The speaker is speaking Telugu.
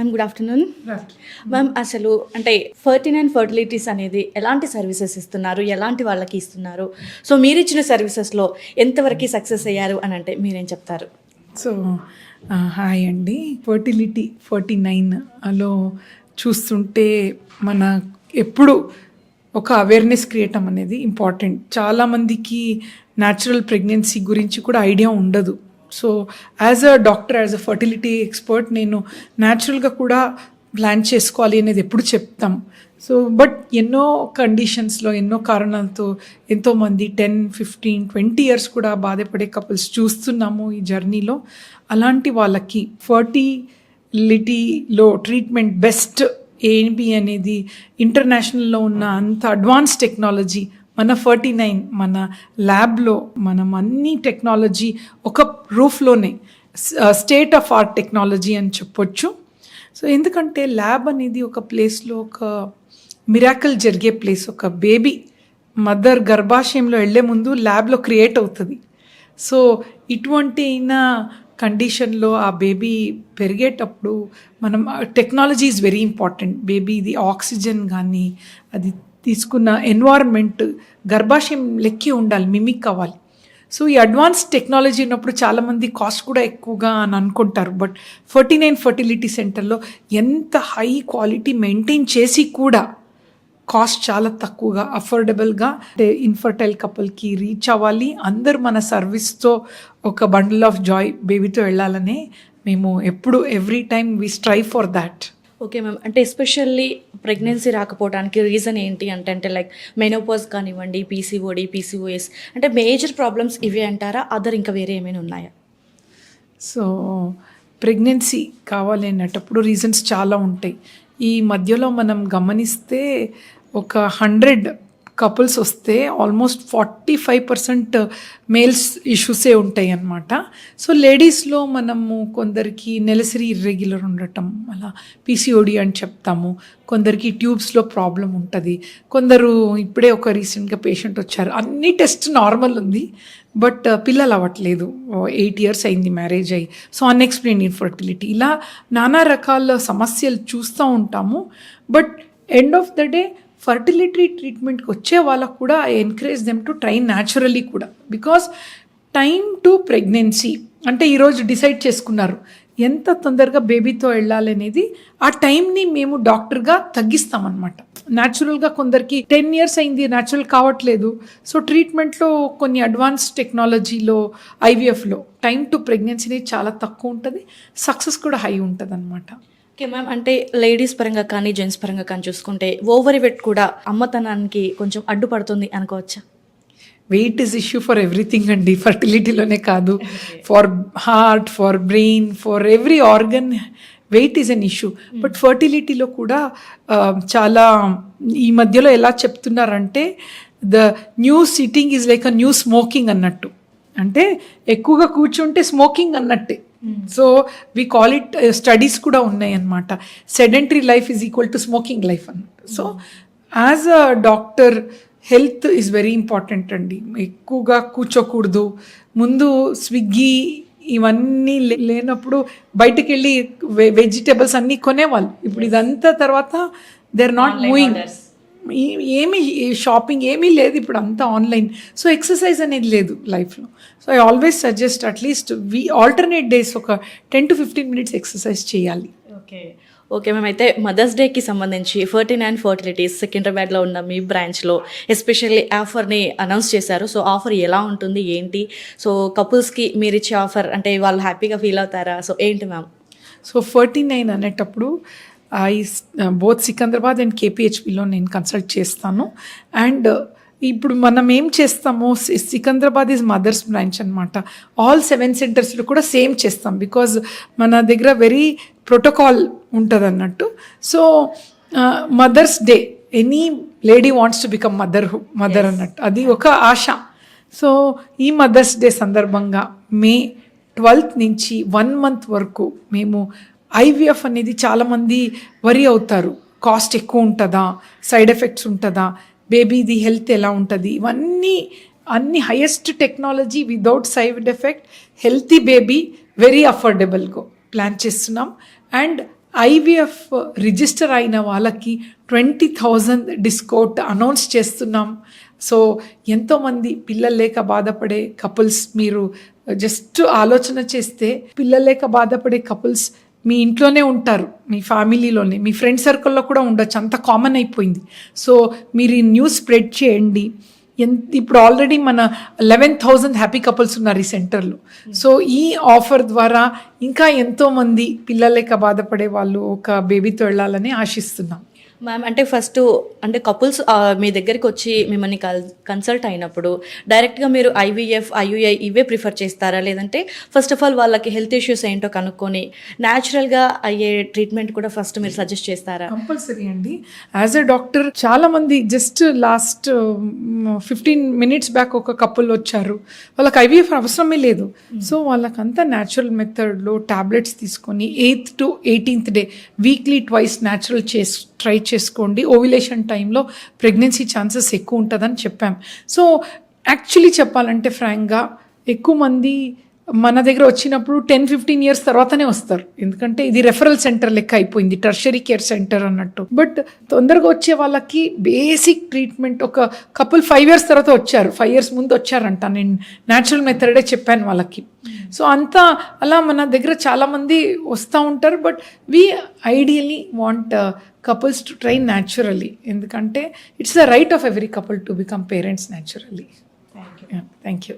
మ్యామ్ గుడ్ ఆఫ్టర్నూన్ మ్యామ్ అసలు అంటే ఫర్టీ నైన్ ఫర్టిలిటీస్ అనేది ఎలాంటి సర్వీసెస్ ఇస్తున్నారు? ఎలాంటి వాళ్ళకి ఇస్తున్నారు? సో మీరు ఇచ్చిన సర్వీసెస్లో ఎంతవరకు సక్సెస్ అయ్యారు అని అంటే మీరేం చెప్తారు? సో హాయ్ అండి. ఫర్టిలిటీ ఫార్టీ నైన్లో చూస్తుంటే మన ఎప్పుడు ఒక అవేర్నెస్ క్రియేటం అనేది ఇంపార్టెంట్ చాలామందికి న్యాచురల్ ప్రెగ్నెన్సీ గురించి కూడా ఐడియా ఉండదు. So as a doctor as a fertility expert నేను న్యాచురల్గా కూడా ప్లాన్ చేసుకోవాలి అనేది ఎప్పుడు చెప్తాం. సో బట్ ఎన్నో కండిషన్స్లో ఎన్నో కారణాలతో ఎంతోమంది టెన్ ఫిఫ్టీన్ ట్వంటీ ఇయర్స్ కూడా బాధపడే కపుల్స్ చూస్తున్నాము ఈ జర్నీలో అలాంటి వాళ్ళకి ఫర్టిలిటీలో ట్రీట్మెంట్ బెస్ట్ ఏంటి అనేది ఇంటర్నేషనల్లో ఉన్న అంత అడ్వాన్స్ టెక్నాలజీ మన ఫర్టీ నైన్ మన ల్యాబ్లో మనం అన్ని టెక్నాలజీ ఒక రూఫ్లోనే స్టేట్ ఆఫ్ ఆర్ట్ టెక్నాలజీ అని చెప్పొచ్చు. సో ఎందుకంటే ల్యాబ్ అనేది ఒక ప్లేస్లో ఒక మిరాకల్ జరిగే ప్లేస్ ఒక బేబీ మదర్ గర్భాశయంలో వెళ్ళే ముందు ల్యాబ్లో క్రియేట్ అవుతుంది. సో ఇటువంటి అయిన కండిషన్లో ఆ బేబీ పెరిగేటప్పుడు మనం టెక్నాలజీ ఈజ్ వెరీ ఇంపార్టెంట్. బేబీది ఆక్సిజన్ కానీ అది తీసుకున్న ఎన్వైర్న్మెంట్ గర్భాశయం లెక్కి ఉండాలి మిమిక్ అవ్వాలి. సో ఈ అడ్వాన్స్ టెక్నాలజీ ఉన్నప్పుడు చాలామంది కాస్ట్ కూడా ఎక్కువగా అని అనుకుంటారు. బట్ ఫర్టీ నైన్ ఫర్టిలిటీ సెంటర్లో ఎంత హై క్వాలిటీ మెయింటైన్ చేసి కూడా కాస్ట్ చాలా తక్కువగా అఫోర్డబుల్గా అంటే ఇన్ఫర్టైల్ కపుల్కి రీచ్ అవ్వాలి. అందరూ మన సర్వీస్తో ఒక బండిల్ ఆఫ్ జాయ్ బేబీతో వెళ్ళాలని మేము ఎప్పుడు every time we strive for that okay ma'am అంటే ఎస్పెషల్లీ ప్రెగ్నెన్సీ రాకపోవడానికి రీజన్ ఏంటి అంటే అంటే లైక్ మెనోపాజ్ కానివ్వండి పీసీఓడి పీసీఓఎస్ అంటే మేజర్ ప్రాబ్లమ్స్ ఇవే అంటారా? అదర్ ఇంకా వేరే ఏమైనా ఉన్నాయా? సో ప్రెగ్నెన్సీ కావాలి అన్నటప్పుడు రీజన్స్ చాలా ఉంటాయి. ఈ మధ్యలో మనం గమనిస్తే ఒక హండ్రెడ్ కపుల్స్ వస్తే almost forty five percent males ఇష్యూసే ఉంటాయి అన్నమాట. సో లేడీస్లో మనము కొందరికి నెలసరి ఇర్రెగ్యులర్ ఉండటం అలా పీసీఓడి అని చెప్తాము. కొందరికి ట్యూబ్స్లో ప్రాబ్లం ఉంటుంది. కొందరు ఇప్పుడే ఒక రీసెంట్గా పేషెంట్ వచ్చారు. అన్ని టెస్ట్ నార్మల్ ఉంది. బట్ uh, పిల్లలు అవ్వట్లేదు. ఎయిట్ ఇయర్స్ అయింది మ్యారేజ్ అయ్యి సో అన్ఎక్స్ప్లెయిన్ ఇన్ఫర్టిలిటీ ఇలా నానా రకాల సమస్యలు చూస్తూ ఉంటాము. But end of the day fertility ట్రీట్మెంట్కి వచ్చే వాళ్ళకు కూడా I encourage them to try naturally కూడా. బికాస్ టైం టు ప్రెగ్నెన్సీ అంటే ఈరోజు డిసైడ్ చేసుకున్నారు ఎంత తొందరగా బేబీతో వెళ్ళాలి అనేది ఆ టైంని మేము డాక్టర్గా తగ్గిస్తామన్నమాట. న్యాచురల్గా కొందరికి టెన్ ఇయర్స్ అయింది న్యాచురల్ కావట్లేదు. సో ట్రీట్మెంట్లో కొన్ని అడ్వాన్స్ టెక్నాలజీలో ఐవీఎఫ్లో టైం టు ప్రెగ్నెన్సీ అనేది చాలా తక్కువ ఉంటుంది సక్సెస్ కూడా హై ఉంటుంది అనమాట ఓకే మ్యామ్. అంటే లేడీస్ పరంగా కానీ జెంట్స్ పరంగా కానీ చూసుకుంటే ఓవర్ వెట్ కూడా అమ్మతనానికి కొంచెం అడ్డుపడుతుంది అనుకోవచ్చా? Weight is issue for everything అండి. ఫర్టిలిటీలోనే కాదు. For heart for brain for every organ weight is an issue but ఫర్టిలిటీలో కూడా చాలా ఈ మధ్యలో ఎలా చెప్తున్నారంటే the new sitting is like a new smoking అన్నట్టు. అంటే ఎక్కువగా కూర్చుంటే స్మోకింగ్ అన్నట్టే. So we call it studies కూడా ఉన్నాయి అన్నమాట sedentary life is equal to smoking life అన్నట్టు so as a doctor health is very important అండి ఎక్కువగా కూర్చోకూడదు ముందు స్విగ్గీ ఇవన్నీ లే- లేనప్పుడు బయటకు వెళ్ళి వెజిటేబుల్స్ అన్నీ కొనేవాళ్ళు ఇప్పుడు ఇదంతా తర్వాత దే ఆర్ నాట్ మూవింగ్ ఏమి షాపింగ్ ఏమీ లేదు ఇప్పుడు అంతా ఆన్లైన్. సో ఎక్సర్సైజ్ అనేది లేదు లైఫ్లో. So I always suggest at least we alternate days ఒక ten to fifteen minutes exercise చేయాలి. ఓకే. Okay ma'am. అయితే మదర్స్ డేకి సంబంధించి ఫర్టీ నైన్ ఫర్టిలిటీస్ సికింద్రాబాద్లో ఉన్న మీ బ్రాంచ్లో ఎస్పెషల్లీ ఆఫర్ని అనౌన్స్ చేశారు. సో ఆఫర్ ఎలా ఉంటుంది? ఏంటి? సో కపుల్స్కి మీరు ఇచ్చే ఆఫర్ అంటే వాళ్ళు హ్యాపీగా ఫీల్ అవుతారా? సో ఏంటి మ్యామ్? సో ఫార్టీ నైన్ అనేటప్పుడు ఐ బోత్ సికంద్రాబాద్ అండ్ కేపీహెచ్పిలో నేను కన్సల్ట్ చేస్తాను. అండ్ ఇప్పుడు మనం ఏం చేస్తాము? సి- సికంద్రాబాద్ ఈజ్ మదర్స్ బ్రాంచ్ అనమాట ఆల్ సెవెన్ సెంటర్స్లో కూడా సేమ్ చేస్తాం బికాజ్ మన దగ్గర వెరీ ప్రోటోకాల్ ఉంటుంది అన్నట్టు so mothers day any lady wants to become mother mother అన్నట్టు. అది ఒక ఆశ. సో ఈ మదర్స్ డే సందర్భంగా మే ట్వెల్త్ నుంచి వన్ మంత్ వరకు మేము ఐవీఎఫ్ అనేది చాలామంది వరి అవుతారు. కాస్ట్ ఎక్కువ ఉంటుందా? సైడ్ ఎఫెక్ట్స్ ఉంటుందా? బేబీది హెల్త్ ఎలా ఉంటుంది? ఇవన్నీ అన్ని highest technology without side effect healthy baby very అఫోర్డబుల్గా plan చేస్తున్నాం. అండ్ ఐవీఎఫ్ రిజిస్టర్ అయిన వాళ్ళకి ట్వంటీ థౌజండ్ డిస్కౌంట్ అనౌన్స్ చేస్తున్నాం. సో ఎంతోమంది పిల్లలు లేక బాధపడే కపుల్స్ మీరు జస్ట్ ఆలోచన చేస్తే పిల్లలు లేక బాధపడే కపుల్స్ మీ ఇంట్లోనే ఉంటారు మీ ఫ్యామిలీలోనే మీ ఫ్రెండ్ సర్కిల్లో కూడా ఉండొచ్చు. అంత కామన్ అయిపోయింది. సో మీరు ఈ న్యూస్ స్ప్రెడ్ చేయండి. ఎంత ఇప్పుడు ఆల్రెడీ మన లెవెన్ థౌజండ్ హ్యాపీ కపుల్స్ ఉన్నారు ఈ సెంటర్లో. సో ఈ ఆఫర్ ద్వారా ఇంకా ఎంతోమంది పిల్లలేక బాధపడే వాళ్ళు ఒక బేబీతో వెళ్ళాలని ఆశిస్తున్నాం. మ్యామ్ అంటే ఫస్ట్ అంటే కపుల్స్ మీ దగ్గరికి వచ్చి మిమ్మల్ని కల్ కన్సల్ట్ అయినప్పుడు డైరెక్ట్గా మీరు ఐవీఎఫ్ ఐయుఐ ఇవే ప్రిఫర్ చేస్తారా? లేదంటే ఫస్ట్ ఆఫ్ ఆల్ వాళ్ళకి హెల్త్ ఇష్యూస్ ఏంటో కనుక్కొని న్యాచురల్గా అయ్యే ట్రీట్మెంట్ కూడా ఫస్ట్ మీరు సజెస్ట్ చేస్తారా? కంపల్సరీ అండి. యాజ్ ఎ డాక్టర్ చాలా మంది just last fifteen minutes back ఒక కపుల్ వచ్చారు. వాళ్ళకి ఐవీఎఫ్ అవసరమే లేదు. సో వాళ్ళకంతా న్యాచురల్ మెథడ్లో టాబ్లెట్స్ తీసుకొని eighth to eighteenth day weekly twice natural చేసి ట్రై చేసుకోండి. ఓవిలేషన్ టైంలో ప్రెగ్నెన్సీ ఛాన్సెస్ ఎక్కువ ఉంటుందని చెప్పాం. సో యాక్చువల్లీ చెప్పాలంటే ఫ్రాంక్గా ఎక్కువ మంది మన దగ్గర వచ్చినప్పుడు టెన్ ఫిఫ్టీన్ ఇయర్స్ తర్వాతనే వస్తారు. ఎందుకంటే ఇది రెఫరల్ సెంటర్ లెక్క అయిపోయింది టర్షరీ కేర్ సెంటర్ అన్నట్టు. బట్ తొందరగా వచ్చే వాళ్ళకి బేసిక్ ట్రీట్మెంట్ ఒక కపుల్ ఫైవ్ ఇయర్స్ తర్వాత వచ్చారు. ఫైవ్ ఇయర్స్ ముందు వచ్చారంట. నేను న్యాచురల్ మెథడే చెప్పాను వాళ్ళకి. సో అంతా అలా మన దగ్గర చాలామంది వస్తూ ఉంటారు. But we ideally want couples to try naturally ఎందుకంటే it's the right of every couple to become parents naturally thank you